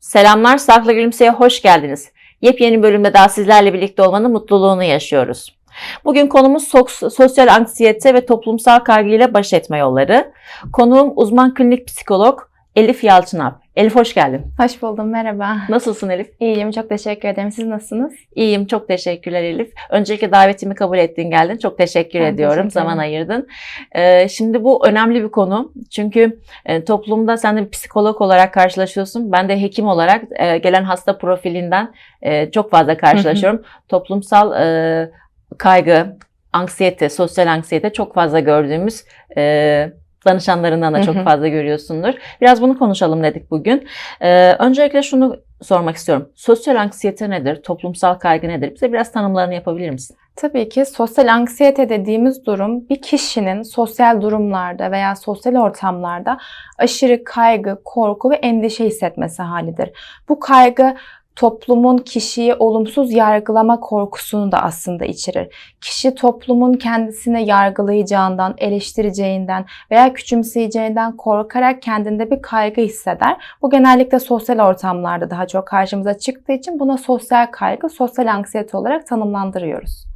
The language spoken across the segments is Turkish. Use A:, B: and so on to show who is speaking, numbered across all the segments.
A: Selamlar, Saklı Gülümse'ye hoş geldiniz. Yepyeni bölümde daha sizlerle birlikte olmanın mutluluğunu yaşıyoruz. Bugün konumuz sosyal anksiyete ve toplumsal kaygıyla baş etme yolları. Konuğum uzman klinik psikolog Elif Yalçınap. Elif hoş geldin.
B: Hoş buldum, merhaba.
A: Nasılsın Elif?
B: İyiyim, çok teşekkür ederim. Siz nasılsınız?
A: İyiyim, çok teşekkürler Elif. Öncelikle davetimi kabul ettin, geldin. Çok teşekkür
B: Ben
A: ediyorum,
B: teşekkür
A: zaman ayırdın. Ee, şimdi bu önemli bir konu. Çünkü e, toplumda sen de bir psikolog olarak karşılaşıyorsun. Ben de hekim olarak e, gelen hasta profilinden e, çok fazla karşılaşıyorum. Toplumsal e, kaygı, anksiyete, sosyal anksiyete çok fazla gördüğümüz e, danışanlarından da
B: Hı
A: çok
B: hı.
A: fazla görüyorsundur. Biraz bunu konuşalım dedik bugün. Ee, öncelikle şunu sormak istiyorum. Sosyal anksiyete nedir? Toplumsal kaygı nedir? Bize biraz tanımlarını yapabilir misin?
B: Tabii ki sosyal anksiyete dediğimiz durum bir kişinin sosyal durumlarda veya sosyal ortamlarda aşırı kaygı, korku ve endişe hissetmesi halidir. Bu kaygı toplumun kişiyi olumsuz yargılama korkusunu da aslında içerir. Kişi toplumun kendisini yargılayacağından, eleştireceğinden veya küçümseyeceğinden korkarak kendinde bir kaygı hisseder. Bu genellikle sosyal ortamlarda daha çok karşımıza çıktığı için buna sosyal kaygı, sosyal anksiyete olarak tanımlandırıyoruz.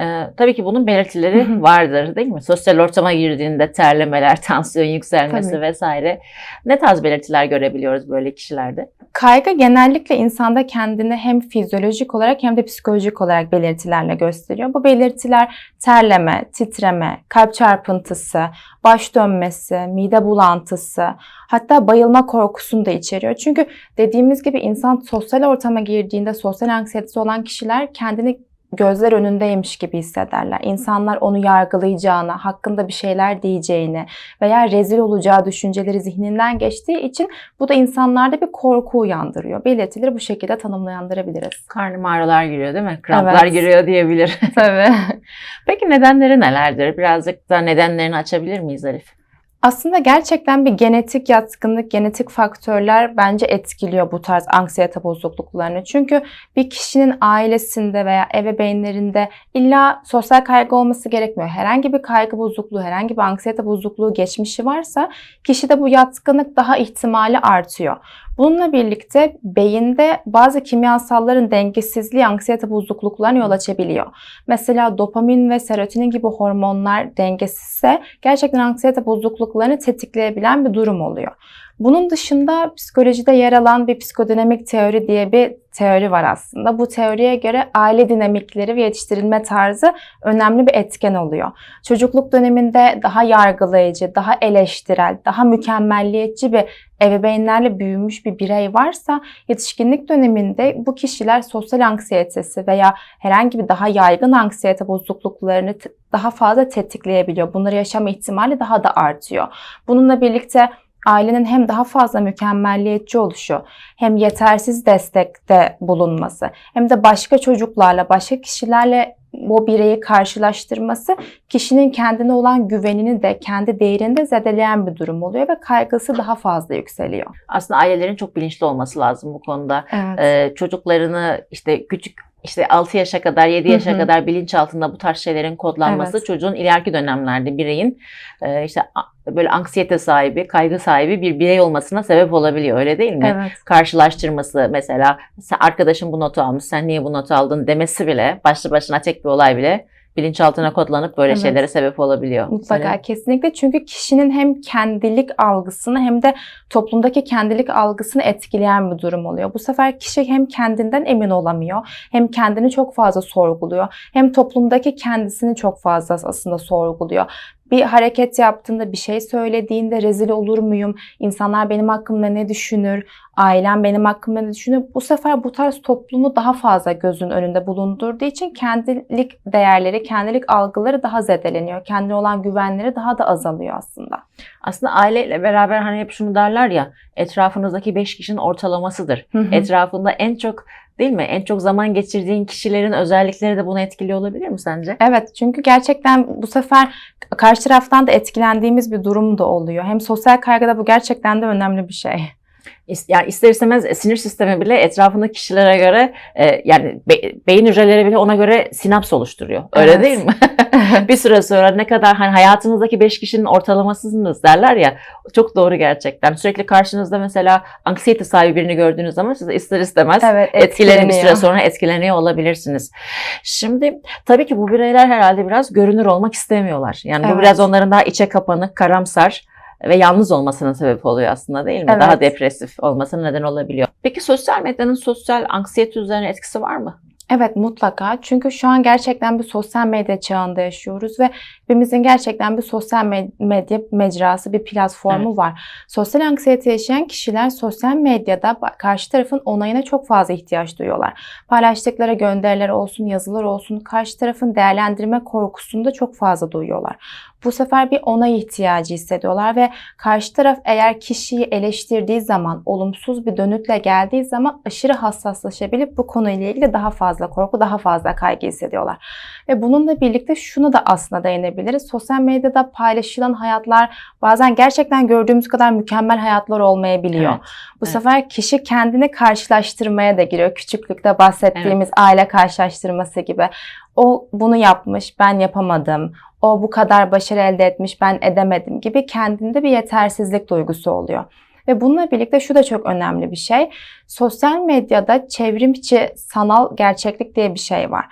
A: Ee, tabii ki bunun belirtileri vardır değil mi? Sosyal ortama girdiğinde terlemeler, tansiyon yükselmesi
B: Tabii.
A: vesaire. Ne tarz belirtiler görebiliyoruz böyle kişilerde?
B: Kaygı genellikle insanda kendini hem fizyolojik olarak hem de psikolojik olarak belirtilerle gösteriyor. Bu belirtiler terleme, titreme, kalp çarpıntısı, baş dönmesi, mide bulantısı, hatta bayılma korkusunu da içeriyor. Çünkü dediğimiz gibi insan sosyal ortama girdiğinde sosyal anksiyetesi olan kişiler kendini gözler önündeymiş gibi hissederler. İnsanlar onu yargılayacağını, hakkında bir şeyler diyeceğini veya rezil olacağı düşünceleri zihninden geçtiği için bu da insanlarda bir korku uyandırıyor. Belirtileri bu şekilde tanımlandırabiliriz.
A: Karnım ağrılar giriyor değil mi? Kramplar
B: Evet.
A: giriyor diyebilir.
B: Tabii.
A: Peki nedenleri nelerdir? Birazcık da nedenlerini açabilir miyiz Elif?
B: Aslında gerçekten bir genetik yatkınlık, genetik faktörler bence etkiliyor bu tarz anksiyete bozukluklarını. Çünkü bir kişinin ailesinde veya ebeveynlerinde illa sosyal kaygı olması gerekmiyor. Herhangi bir kaygı bozukluğu, herhangi bir anksiyete bozukluğu geçmişi varsa kişide bu yatkınlık daha ihtimali artıyor. Bununla birlikte beyinde bazı kimyasalların dengesizliği anksiyete bozukluklarına yol açabiliyor. Mesela dopamin ve serotonin gibi hormonlar dengesizse gerçekten anksiyete bozukluklarını tetikleyebilen bir durum oluyor. Bunun dışında psikolojide yer alan bir psikodinamik teori diye bir teori var aslında. Bu teoriye göre aile dinamikleri ve yetiştirilme tarzı önemli bir etken oluyor. Çocukluk döneminde daha yargılayıcı, daha eleştirel, daha mükemmelliyetçi bir ebeveynlerle büyümüş bir birey varsa yetişkinlik döneminde bu kişiler sosyal anksiyetesi veya herhangi bir daha yaygın anksiyete bozukluklarını daha fazla tetikleyebiliyor. Bunları yaşama ihtimali daha da artıyor. Bununla birlikte ailenin hem daha fazla mükemmelliyetçi oluşu, hem yetersiz destekte bulunması, hem de başka çocuklarla, başka kişilerle bu bireyi karşılaştırması kişinin kendine olan güvenini de kendi değerini de zedeleyen bir durum oluyor ve kaygısı daha fazla yükseliyor.
A: Aslında ailelerin çok bilinçli olması lazım bu konuda.
B: Evet.
A: Ee, çocuklarını işte küçük işte 6 yaşa kadar 7 yaşa
B: Hı hı.
A: kadar bilinç altında bu tarz şeylerin kodlanması
B: Evet.
A: çocuğun ileriki dönemlerde bireyin e, işte böyle anksiyete sahibi, kaygı sahibi bir birey olmasına sebep olabiliyor öyle değil mi?
B: Evet.
A: Karşılaştırması mesela sen arkadaşın bu notu almış sen niye bu notu aldın demesi bile başlı başına tek bir olay bile bilinçaltına kodlanıp böyle
B: Evet.
A: şeylere sebep olabiliyor.
B: Mutlaka
A: mi?
B: kesinlikle çünkü kişinin hem kendilik algısını hem de toplumdaki kendilik algısını etkileyen bir durum oluyor. Bu sefer kişi hem kendinden emin olamıyor hem kendini çok fazla sorguluyor hem toplumdaki kendisini çok fazla aslında sorguluyor. Bir hareket yaptığında, bir şey söylediğinde rezil olur muyum? İnsanlar benim hakkımda ne düşünür? Ailem benim hakkımda ne düşünür? Bu sefer bu tarz toplumu daha fazla gözün önünde bulundurduğu için kendilik değerleri, kendilik algıları daha zedeleniyor. Kendine olan güvenleri daha da azalıyor aslında.
A: Aslında aileyle beraber hani hep şunu derler ya etrafınızdaki 5 kişinin ortalamasıdır. Etrafında en çok değil mi? En çok zaman geçirdiğin kişilerin özellikleri de bunu etkiliyor olabilir mi sence?
B: Evet çünkü gerçekten bu sefer karşı taraftan da etkilendiğimiz bir durum da oluyor. Hem sosyal kaygıda bu gerçekten de önemli bir şey.
A: Yani ister istemez e, sinir sistemi bile etrafındaki kişilere göre e, yani be- beyin hücreleri bile ona göre sinaps oluşturuyor. Öyle
B: Evet.
A: değil mi? bir süre sonra ne kadar hani hayatınızdaki 5 kişinin ortalamasısınız derler ya çok doğru gerçekten. Sürekli karşınızda mesela anksiyete sahibi birini gördüğünüz zaman siz ister istemez
B: evet,
A: etkilerini bir süre sonra etkileniyor olabilirsiniz. Şimdi tabii ki bu bireyler herhalde biraz görünür olmak istemiyorlar. Yani bu
B: Evet.
A: biraz onların daha içe kapanık, karamsar ve yalnız olmasına sebep oluyor aslında değil mi?
B: Evet.
A: Daha depresif olmasına neden olabiliyor. Peki sosyal medyanın sosyal anksiyete üzerine etkisi var mı?
B: Evet mutlaka. Çünkü şu an gerçekten bir sosyal medya çağında yaşıyoruz ve hepimizin gerçekten bir sosyal med- medya mecrası, bir platformu var. Sosyal anksiyete yaşayan kişiler sosyal medyada karşı tarafın onayına çok fazla ihtiyaç duyuyorlar. Paylaştıkları gönderiler olsun, yazılar olsun, karşı tarafın değerlendirme korkusunu da çok fazla duyuyorlar. Bu sefer bir onay ihtiyacı hissediyorlar ve karşı taraf eğer kişiyi eleştirdiği zaman, olumsuz bir dönütle geldiği zaman aşırı hassaslaşabilip bu konuyla ilgili daha fazla korku, daha fazla kaygı hissediyorlar. Ve bununla birlikte şunu da aslında değinebiliriz. Sosyal medyada paylaşılan hayatlar bazen gerçekten gördüğümüz kadar mükemmel hayatlar olmayabiliyor.
A: Evet,
B: Bu
A: evet.
B: sefer kişi kendini karşılaştırmaya da giriyor. Küçüklükte bahsettiğimiz aile karşılaştırması gibi. O bunu yapmış, ben yapamadım. O bu kadar başarı elde etmiş, ben edemedim gibi kendinde bir yetersizlik duygusu oluyor. Ve bununla birlikte şu da çok önemli bir şey. Sosyal medyada çevrimçi sanal gerçeklik diye bir şey var.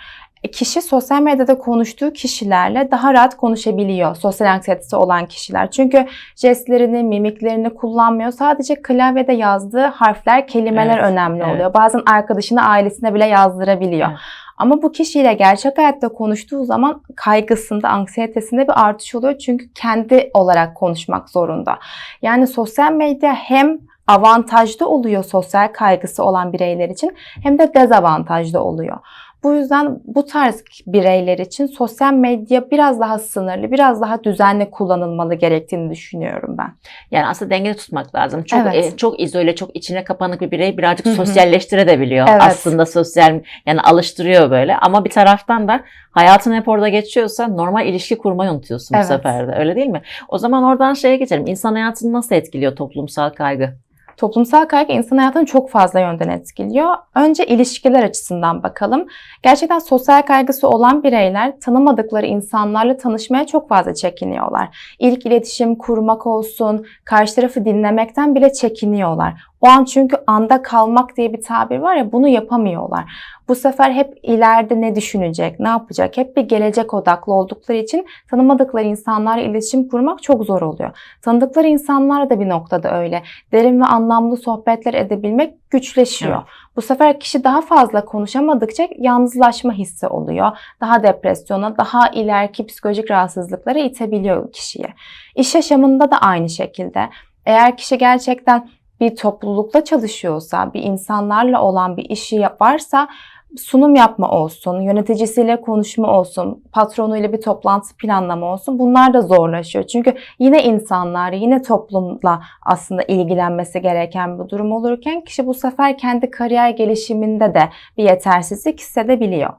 B: E, Kişi sosyal medyada konuştuğu kişilerle daha rahat konuşabiliyor. Sosyal anksiyetesi olan kişiler. Çünkü jestlerini, mimiklerini kullanmıyor. Sadece klavyede yazdığı harfler, kelimeler
A: Evet,
B: önemli
A: evet.
B: oluyor. Bazen arkadaşına, ailesine bile yazdırabiliyor.
A: Evet.
B: Ama bu kişiyle gerçek hayatta konuştuğu zaman kaygısında, anksiyetesinde bir artış oluyor. Çünkü kendi olarak konuşmak zorunda. Yani sosyal medya hem avantajlı oluyor sosyal kaygısı olan bireyler için hem de dezavantajlı oluyor. Bu yüzden bu tarz bireyler için sosyal medya biraz daha sınırlı, biraz daha düzenli kullanılmalı gerektiğini düşünüyorum ben.
A: Yani aslında denge tutmak lazım. Çok
B: Evet.
A: e, çok izole, çok içine kapanık bir birey birazcık sosyalleştirebiliyor.
B: Evet.
A: Aslında sosyal yani alıştırıyor böyle. Ama bir taraftan da hayatın hep orada geçiyorsa normal ilişki kurmayı unutuyorsun
B: Evet.
A: bu sefer de. Öyle değil mi? O zaman oradan şeye geçelim. İnsan hayatını nasıl etkiliyor toplumsal kaygı?
B: Toplumsal kaygı insan hayatını çok fazla yönden etkiliyor. Önce ilişkiler açısından bakalım. Gerçekten sosyal kaygısı olan bireyler tanımadıkları insanlarla tanışmaya çok fazla çekiniyorlar. İlk iletişim kurmak olsun, karşı tarafı dinlemekten bile çekiniyorlar. O an çünkü anda kalmak diye bir tabir var ya bunu yapamıyorlar. Bu sefer hep ileride ne düşünecek, ne yapacak, hep bir gelecek odaklı oldukları için tanımadıkları insanlarla iletişim kurmak çok zor oluyor. Tanıdıkları insanlar da bir noktada öyle. Derin ve anlamlı sohbetler edebilmek güçleşiyor.
A: Evet.
B: Bu sefer kişi daha fazla konuşamadıkça yalnızlaşma hissi oluyor. Daha depresyona, daha ileriki psikolojik rahatsızlıklara itebiliyor kişiyi. İş yaşamında da aynı şekilde. Eğer kişi gerçekten bir toplulukta çalışıyorsa, bir insanlarla olan bir işi varsa sunum yapma olsun, yöneticisiyle konuşma olsun, patronuyla bir toplantı planlama olsun bunlar da zorlaşıyor. Çünkü yine insanlar, yine toplumla aslında ilgilenmesi gereken bir durum olurken kişi bu sefer kendi kariyer gelişiminde de bir yetersizlik hissedebiliyor.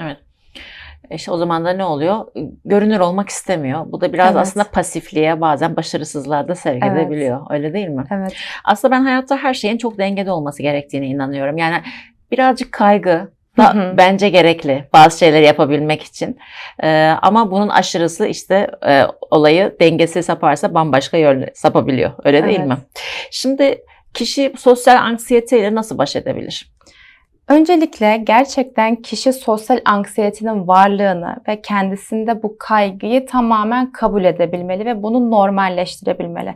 A: Evet. İşte o zaman da ne oluyor? Görünür olmak istemiyor. Bu da biraz
B: Evet.
A: aslında pasifliğe bazen başarısızlığa da sevk
B: Evet.
A: edebiliyor. Öyle değil mi?
B: Evet.
A: Aslında ben hayatta her şeyin çok dengede olması gerektiğine inanıyorum. Yani birazcık kaygı da
B: Hı hı.
A: bence gerekli bazı şeyleri yapabilmek için. Ee, ama bunun aşırısı işte e, olayı dengesiz saparsa bambaşka yönde sapabiliyor. Öyle değil
B: Evet.
A: mi? Şimdi kişi sosyal anksiyeteyle nasıl baş edebilir?
B: Öncelikle gerçekten kişi sosyal anksiyetenin varlığını ve kendisinde bu kaygıyı tamamen kabul edebilmeli ve bunu normalleştirebilmeli.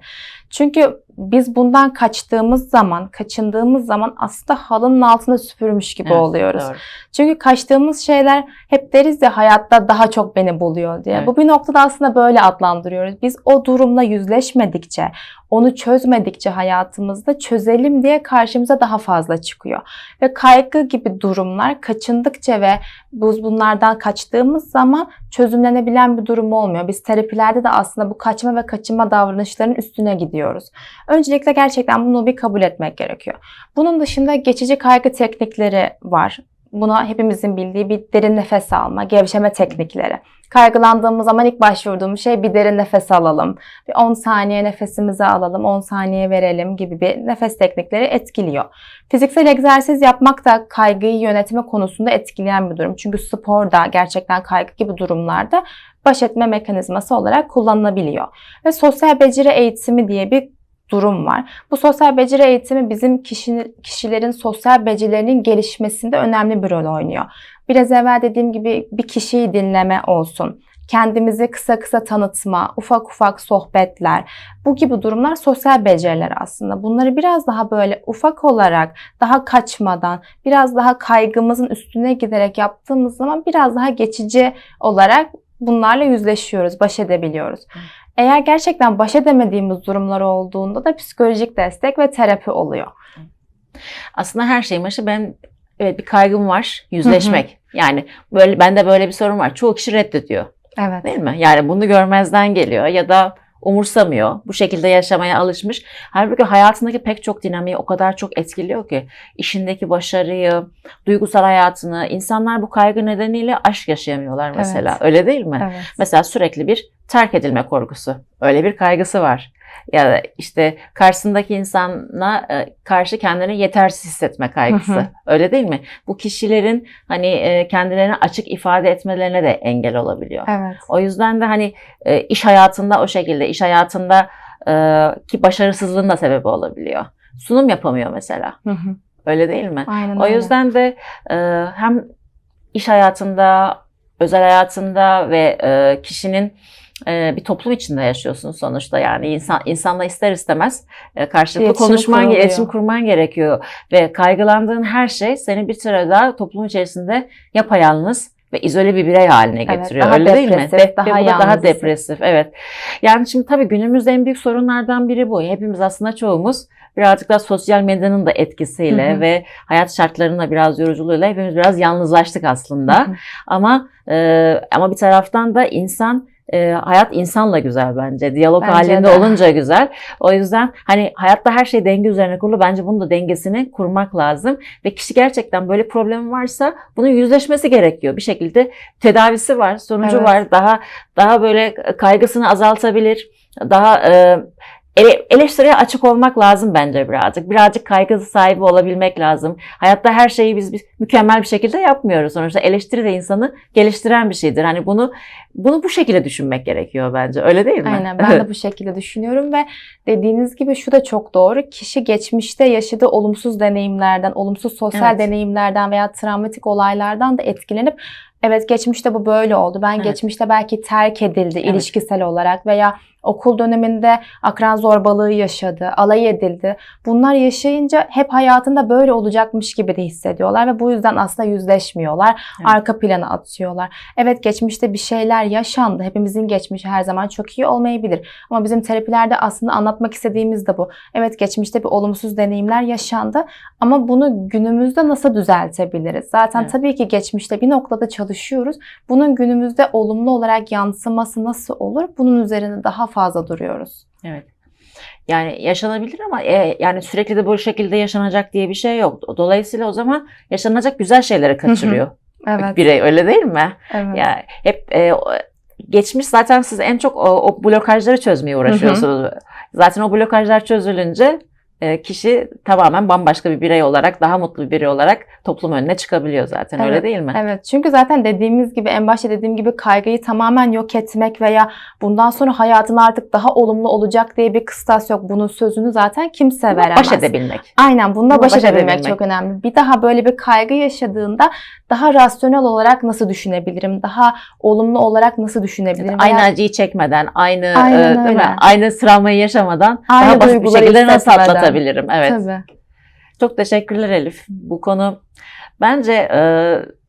B: Çünkü biz bundan kaçtığımız zaman, kaçındığımız zaman aslında halının altında süpürmüş gibi
A: Evet,
B: oluyoruz.
A: doğru.
B: Çünkü kaçtığımız şeyler hep deriz ya hayatta daha çok beni buluyor diye.
A: Evet.
B: Bu bir noktada aslında böyle adlandırıyoruz. Biz o durumla yüzleşmedikçe, onu çözmedikçe hayatımızda çözelim diye karşımıza daha fazla çıkıyor. Ve kaygı gibi durumlar kaçındıkça ve biz bunlardan kaçtığımız zaman çözümlenebilen bir durum olmuyor. Biz terapilerde de aslında bu kaçma ve kaçınma davranışlarının üstüne gidiyoruz. Öncelikle gerçekten bunu bir kabul etmek gerekiyor. Bunun dışında geçici kaygı teknikleri var. Buna hepimizin bildiği bir derin nefes alma, gevşeme teknikleri. Kaygılandığımız zaman ilk başvurduğumuz şey bir derin nefes alalım. Bir 10 saniye nefesimizi alalım, 10 saniye verelim gibi bir nefes teknikleri etkiliyor. Fiziksel egzersiz yapmak da kaygıyı yönetme konusunda etkileyen bir durum. Çünkü spor da gerçekten kaygı gibi durumlarda baş etme mekanizması olarak kullanılabiliyor. Ve sosyal beceri eğitimi diye bir durum var. Bu sosyal beceri eğitimi bizim kişilerin sosyal becerilerinin gelişmesinde önemli bir rol oynuyor. Biraz evvel dediğim gibi bir kişiyi dinleme olsun. Kendimizi kısa kısa tanıtma, ufak ufak sohbetler, bu gibi durumlar sosyal beceriler aslında. Bunları biraz daha böyle ufak olarak, daha kaçmadan, biraz daha kaygımızın üstüne giderek yaptığımız zaman biraz daha geçici olarak bunlarla yüzleşiyoruz, baş edebiliyoruz. Eğer gerçekten baş edemediğimiz durumlar olduğunda da psikolojik destek ve terapi oluyor.
A: Aslında her şeyin başı ben evet bir kaygım var, yüzleşmek. Yani böyle bende böyle bir sorun var. Çoğu kişi reddediyor.
B: Evet.
A: Değil mi? Yani bunu görmezden geliyor ya da umursamıyor. Bu şekilde yaşamaya alışmış. Halbuki hayatındaki pek çok dinamiği o kadar çok etkiliyor ki işindeki başarıyı, duygusal hayatını, insanlar bu kaygı nedeniyle aşk yaşayamıyorlar mesela.
B: Evet.
A: Öyle değil mi?
B: Evet.
A: Mesela sürekli bir terk edilme korkusu. Öyle bir kaygısı var. Ya da işte karşısındaki insana e, karşı kendini yetersiz hissetme kaygısı.
B: Hı hı.
A: Öyle değil mi? Bu kişilerin hani e, kendilerini açık ifade etmelerine de engel olabiliyor.
B: Evet.
A: O yüzden de hani e, iş hayatında o şekilde, iş hayatında ki başarısızlığın da sebebi olabiliyor. Sunum yapamıyor mesela.
B: Hı hı.
A: Öyle değil mi?
B: Aynen
A: O
B: öyle.
A: yüzden de e, hem iş hayatında, özel hayatında ve kişinin e, bir toplum içinde yaşıyorsun sonuçta yani insan insanla ister istemez e, karşılıklı
B: İletişim
A: konuşman,
B: kuruluyor.
A: iletişim kurman gerekiyor ve kaygılandığın her şey seni bir süre daha toplum içerisinde yapayalnız ve izole bir birey haline
B: Evet,
A: getiriyor.
B: daha
A: Öyle değil mi?
B: depresif,
A: De-
B: daha
A: daha
B: hissediyor.
A: depresif. Evet. Yani şimdi tabii günümüzde en büyük sorunlardan biri bu. Hepimiz aslında çoğumuz birazcık da sosyal medyanın da etkisiyle
B: Hı hı.
A: ve hayat şartlarının da biraz yoruculuğuyla hepimiz biraz yalnızlaştık aslında.
B: Hı hı.
A: Ama e, ama bir taraftan da insan e, hayat insanla güzel bence. Diyalog
B: Bence
A: halinde
B: de.
A: olunca güzel. O yüzden hani hayatta her şey denge üzerine kurulu. Bence bunun da dengesini kurmak lazım. Ve kişi gerçekten böyle problemi varsa bunun yüzleşmesi gerekiyor. Bir şekilde tedavisi var, sonucu
B: Evet.
A: var. Daha daha böyle kaygısını azaltabilir. Daha e, ele- eleştiriye açık olmak lazım bence birazcık. Birazcık kaygısı sahibi olabilmek lazım. Hayatta her şeyi biz, biz mükemmel bir şekilde yapmıyoruz. Sonuçta eleştiri de insanı geliştiren bir şeydir. Hani bunu bunu bu şekilde düşünmek gerekiyor bence. Öyle değil mi?
B: Aynen ben de bu şekilde düşünüyorum ve dediğiniz gibi şu da çok doğru. Kişi geçmişte yaşadığı olumsuz deneyimlerden, olumsuz sosyal
A: Evet.
B: deneyimlerden veya travmatik olaylardan da etkilenip evet geçmişte bu böyle oldu. Ben
A: Evet.
B: geçmişte belki terk edildi
A: Evet.
B: ilişkisel olarak veya okul döneminde akran zorbalığı yaşadı, alay edildi. Bunlar yaşayınca hep hayatında böyle olacakmış gibi de hissediyorlar ve bu yüzden aslında yüzleşmiyorlar.
A: Evet.
B: Arka plana atıyorlar. Evet geçmişte bir şeyler yaşandı. Hepimizin geçmişi her zaman çok iyi olmayabilir. Ama bizim terapilerde aslında anlatmak istediğimiz de bu. Evet geçmişte bir olumsuz deneyimler yaşandı ama bunu günümüzde nasıl düzeltebiliriz? Zaten
A: Evet.
B: tabii ki geçmişte bir noktada çalışıyoruz. Bunun günümüzde olumlu olarak yansıması nasıl olur? Bunun üzerine daha fazla duruyoruz.
A: Evet. Yani yaşanabilir ama e, yani sürekli de bu şekilde yaşanacak diye bir şey yok. Dolayısıyla o zaman yaşanacak güzel şeyleri kaçırıyor
B: Evet.
A: birey öyle değil mi?
B: evet.
A: Ya hep e, geçmiş zaten siz en çok o, o blokajları çözmeye uğraşıyorsunuz. Zaten o blokajlar çözülünce kişi tamamen bambaşka bir birey olarak, daha mutlu bir birey olarak toplum önüne çıkabiliyor zaten öyle
B: Evet,
A: değil mi?
B: Evet çünkü zaten dediğimiz gibi en başta dediğim gibi kaygıyı tamamen yok etmek veya bundan sonra hayatın artık daha olumlu olacak diye bir kıstas yok. Bunun sözünü zaten kimse
A: Buna
B: veremez.
A: Baş edebilmek.
B: Aynen bununla baş,
A: baş
B: edebilmek
A: edebilmek.
B: çok önemli. Bir daha böyle bir kaygı yaşadığında daha rasyonel olarak nasıl düşünebilirim? Daha olumlu olarak nasıl düşünebilirim?
A: Aynı
B: Veya
A: acıyı çekmeden, aynı e, değil
B: öyle.
A: mi? Aynı travmayı yaşamadan
B: Aynı
A: daha basit bir şekilde nasıl
B: hissetmeden.
A: Atlatabilirim? Evet.
B: Tabii.
A: Çok teşekkürler Elif. Bu konu bence e,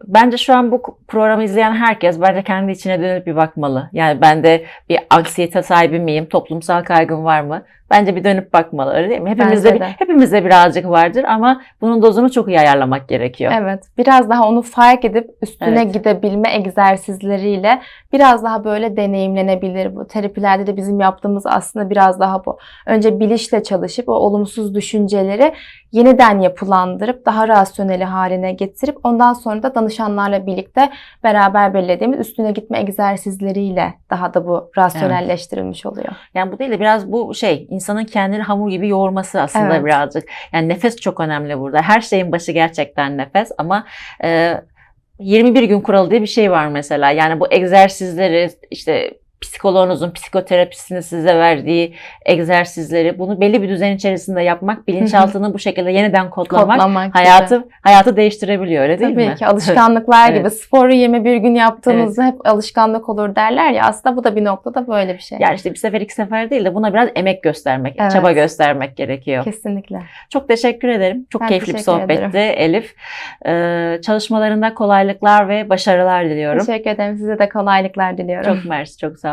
A: bence şu an bu programı izleyen herkes bence kendi içine dönüp bir bakmalı. Yani ben de bir anksiyete sahibi miyim? Toplumsal kaygım var mı? Bence bir dönüp bakmalı öyle değil mi? Hepimizde
B: Bence
A: bir,
B: de.
A: hepimizde birazcık vardır ama bunun dozunu çok iyi ayarlamak gerekiyor.
B: Evet, biraz daha onu fark edip üstüne
A: Evet.
B: gidebilme egzersizleriyle biraz daha böyle deneyimlenebilir. Bu terapilerde de bizim yaptığımız aslında biraz daha bu. Önce bilişle çalışıp o olumsuz düşünceleri yeniden yapılandırıp daha rasyoneli haline getirip ondan sonra da danışanlarla birlikte beraber belirlediğimiz üstüne gitme egzersizleriyle daha da bu rasyonelleştirilmiş oluyor.
A: Yani bu değil de biraz bu şey insanın kendini hamur gibi yoğurması aslında
B: Evet.
A: birazcık. Yani nefes çok önemli burada. Her şeyin başı gerçekten nefes ama e, 21 gün kuralı diye bir şey var mesela. Yani bu egzersizleri işte psikoloğunuzun psikoterapisini size verdiği egzersizleri bunu belli bir düzen içerisinde yapmak, bilinçaltını bu şekilde yeniden kodlamak,
B: Kodlamak gibi.
A: hayatı hayatı değiştirebiliyor öyle değil
B: Tabii
A: mi?
B: ki alışkanlıklar
A: Evet.
B: gibi sporu 21 gün yaptığımızda hep alışkanlık olur derler ya aslında bu da bir noktada böyle bir şey.
A: Yani işte bir sefer iki sefer değil de buna biraz emek göstermek,
B: Evet.
A: çaba göstermek gerekiyor.
B: Kesinlikle.
A: Çok teşekkür ederim. Çok
B: Ben
A: keyifli bir sohbetti
B: ederim.
A: Elif. Ee, çalışmalarında kolaylıklar ve başarılar diliyorum.
B: Teşekkür ederim. Size de kolaylıklar diliyorum.
A: Çok mersi, çok sağ ol.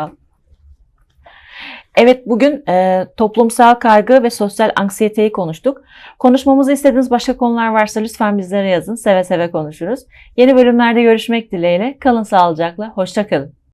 A: Evet bugün e, toplumsal kaygı ve sosyal anksiyeteyi konuştuk. Konuşmamızı istediğiniz başka konular varsa lütfen bizlere yazın. Seve seve konuşuruz. Yeni bölümlerde görüşmek dileğiyle. Kalın sağlıcakla. Hoşça kalın.